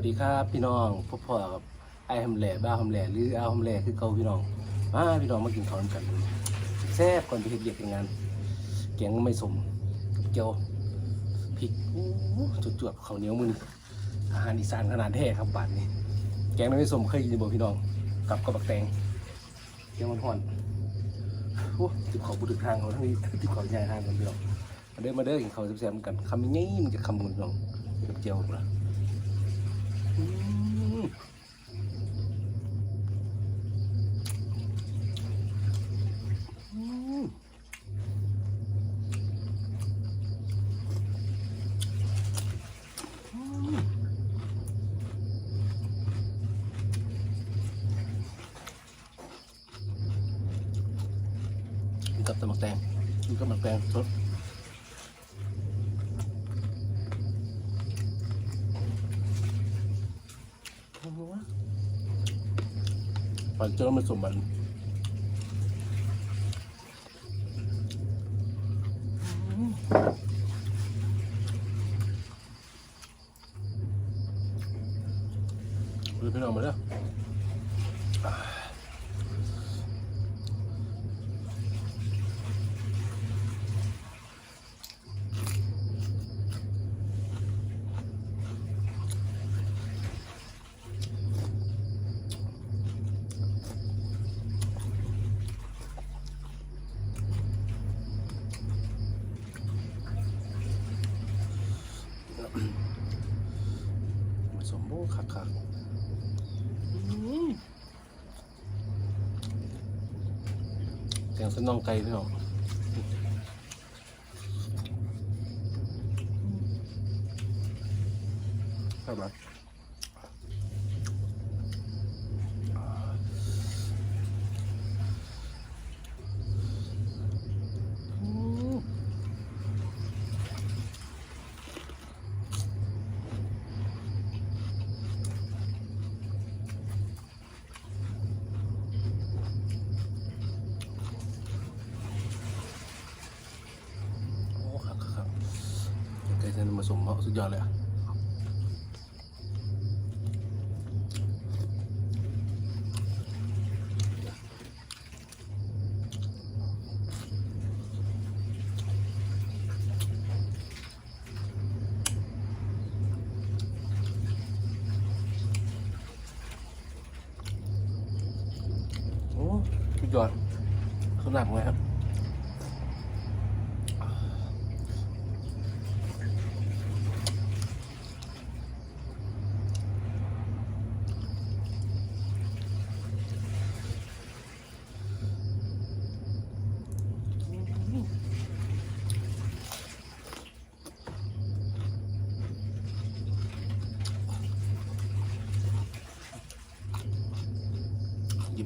วัสดีครับพี่น้องพบพ่อกับไอ้ทำแหล่บ้าทำแหล่หรือเอาทำแหล่คือเก่าพี่น้องมาพี่น้องมากินข้าวกันแซ่บก่อนไปเฮ็ดเบียกงานแกงไม่สมเกี๊ยวพริกจุดจวดๆข้าวเหนียวมือนี่อาหารอีสานขนาดแท้ครับบานนี้แกงไม่สมเคยกินบ่พี่น้องกับกับบักแตงเกี๊ยวมันห่อนโอ้ติดขอบุตรทางเขาทั้งนี้ติดขอใหญ่ทางกันพี่น้องมาเด้อมาเด้อกินข้าวแซ่บๆกันคำนี้มันจะคำมือพี่น้องกับเจียวนะอือ กับตำบักแตงกินกับตำบักแตงสด ปันเจอมันสมบันดูพี่น้องมาเด้ออ่า ผสมโอ้คักคักๆอืมแกงเส้นน่องไก่พี่น้องครับผมอืม โอ้ครับครับครับ ไก่เส้นผสมเหมาะสุดยอดเลยอะโอ้สุดยอดขนาดไหนครับ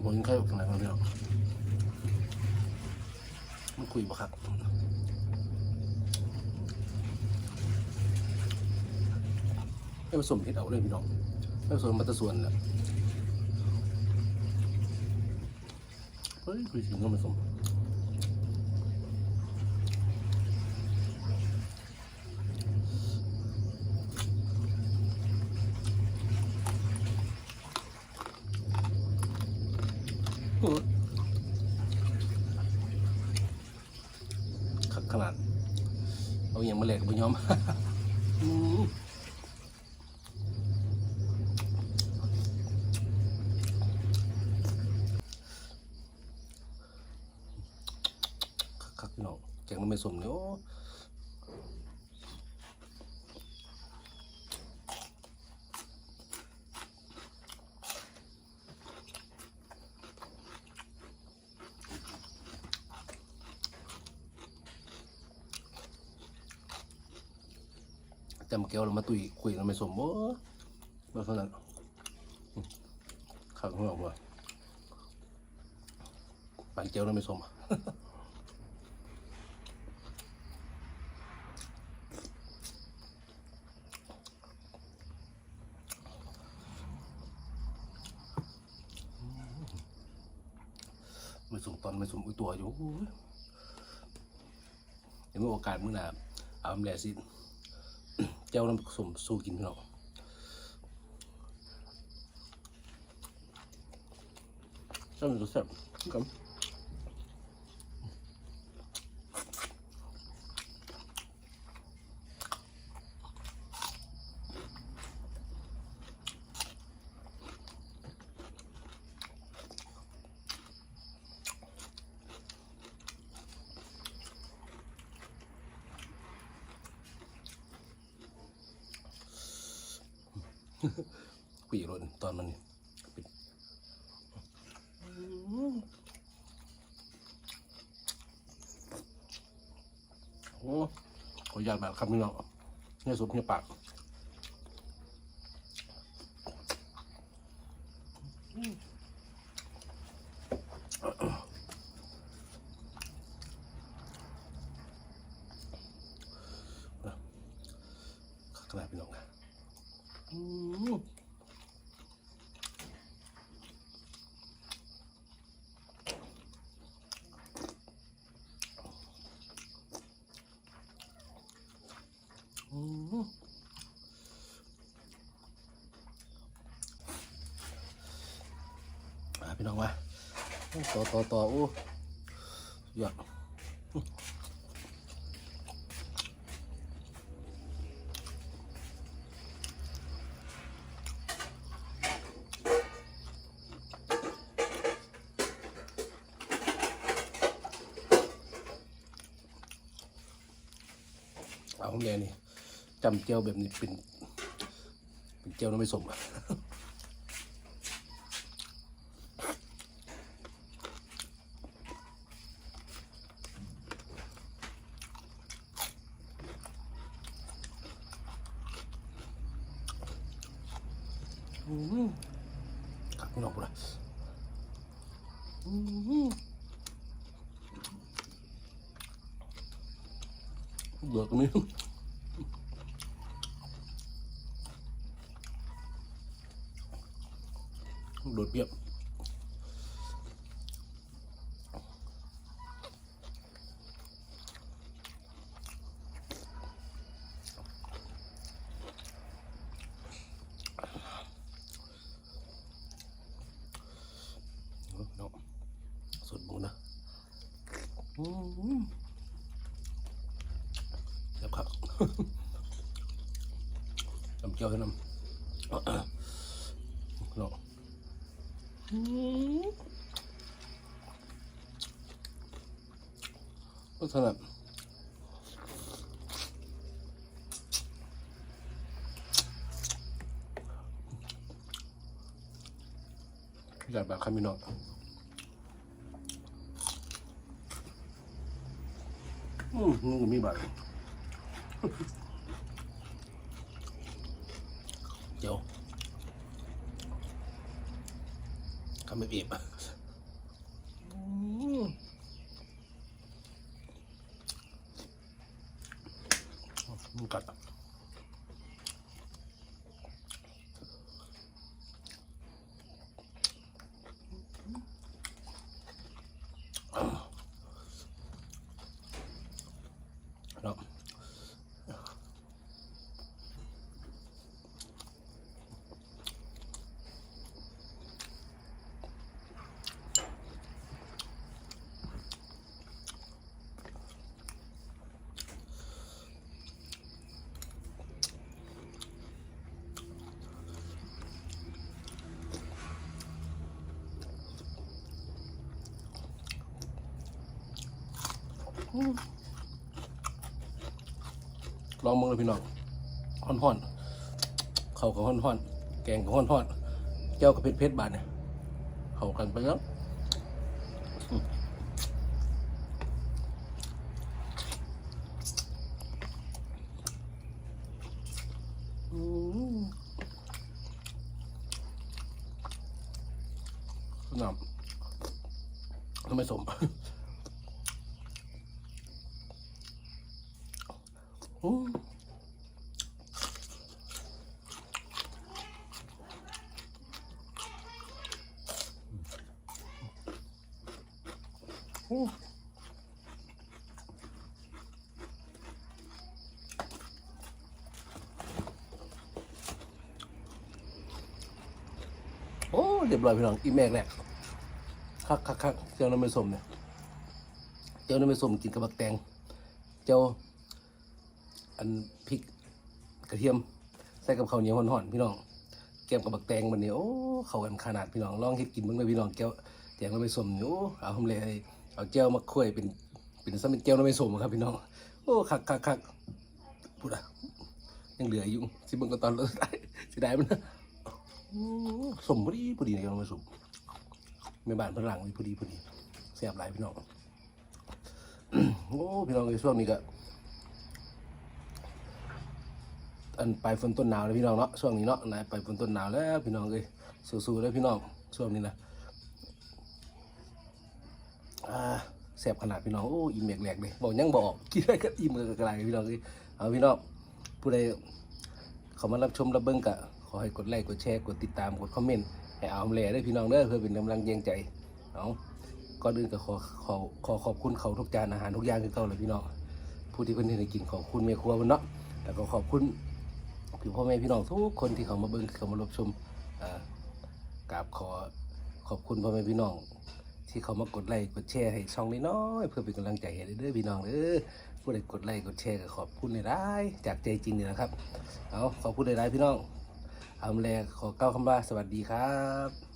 หยิบมันไข่ออกทางไหนมาพี่น้องมันคุยบ่ครับให้ผสมเห็ดเอาเลยพี่น้องให้ผสมมัตส่วนแหละเฮ้ยคุยถึงก็ผสมอื้อขักขนาด เอาอ ย่างมาแหลกกับยอมอืมคักๆพี่น้องแกงมันไม่สมเนี่ยโอ้ จำแก้วเรามาตุยคุยกันไม่สมโอ้มาขนาดอืมขักหัวออกมาปั่นเจียวเราไม่สมไม่สมตอนไม่สมอุยตัวอยู่โอ้ยเดี๋ยวมีโอกาสมื้อหน้าเอาแหล่สิ เจ้าน้ำผสมสู้กินเนาน้องเจ้าหนูแซ่บครับ ปีรถตอนมันนี่ปิดโอ้ขออนุญาตแบบคำนี้เนาะเนี่ยสุดเนี่ยปากขนาดพี่น้องนะอืม อืมอ่าพี่น้องมา ต่อต่อต่อโอ้ยอดเอาของแกนี่จำเจียวแบบนี้เป็นเป็นเจียวน้ำไม่สมอะ ขักนอกเลยอืมเดือดตรงนี้โดดเปรียบเนาะสุดบุญนะ อืมเดี๋ยวครับน้ำเจียวให้น้ำเนาะก็ถนัดอยากแบบคามิโนอ อืมนี่ก็มีบัตรเจียวคำไม่บีบอะมมันกัดอะ ลองมึงเลยพี่น้องห่อนห่อนๆเขากับห่อนห่อนๆแกงกับห่อนห่อนๆแก้วกับเผ็ดเผ็ดๆบาดเนี่ยเข้ากันไปแล้วน้ำทำไมสม อืมอืมโอ้เรียบร้อยพี่น้องอีแมกแหละคักคักคักเจียวน้ำไม่สมเนี่ย เจียวน้ำไม่สมกินกับบักแตง เจียว อันพริกกระเทียม ใส่กับข้าวเหนียวห่อนๆพี่น้องแกมกับบักแตงมันเนี่ยโอ้เข้ากันขนาดพี่น้องลองเฮ็ดกินเบิ่งเลยพี่น้องแก้วแจงน้ำไม่สมเนี่ยโอ้เอาทำเลยเอาเจียวมาคุยเป็นเป็นซ้ำเป็นเจียวน้ำไม่สมครับพี่น้องโอ้คักคักคักพูดอะยังเหลืออยู่สิบิ่งกันตอนเราได้สิได้มันนะสมพอดีพอดีในน้ำไม่สมแม่บ้านพลังพอดีพอดีแซ่บหลายพี่น้องโอ้พี่น้องในช่วงนี้ก็ อันปลายฝนต้นหนาวเลยพี่น้องเนาะช่วงนี้เนาะนะปลายฝนต้นหนาวแล้วพี่น้องเลยสู้ๆเลยพี่น้องช่วงนี้นะอ่าแซ่บขนาดพี่น้องโอ้อิ่มแหลกๆเลยบอกยังบอกกินอะไรก็อิ่มกับกระไรพี่น้องเลยเอาพี่น้องผู้ใดเขามารับชมรับเบิ้งกะขอให้กดไลค์กดแชร์กดติดตามกดคอมเมนต์ให้เอาแหล่ด้พี่น้องเด้อเพื่อเป็นกำลังเยงใจเอาก่อนอื่นก็ขอขอขอขอบคุณเขาทุกจานอาหารทุกอย่างคือเก่าเลยพี่น้องผู้ที่เพิ่นเห็นกินขอบคุณเมียครัวเพิ่นเนาะแล้วก็ขอบคุณ พี่พ่อแม่พี่น้องทุกคนที่เขามาเบิ้งเขามารับชมกราบขอขอบคุณพ่อแม่พี่น้อง ที่เขามากดไลค์กดแชร์ให้ช่องน้อยๆเพื่อเป็นกำลังใจให้เด้อพี่น้องเด้อผู้ใดกดไลค์กดแชร์ก็ขอบคุณในร้ายจากใจจริงเลยนะครับเอาขอบคุณในร้ายพี่น้องเอาแลขอเก้าคำว่าสวัสดีครับ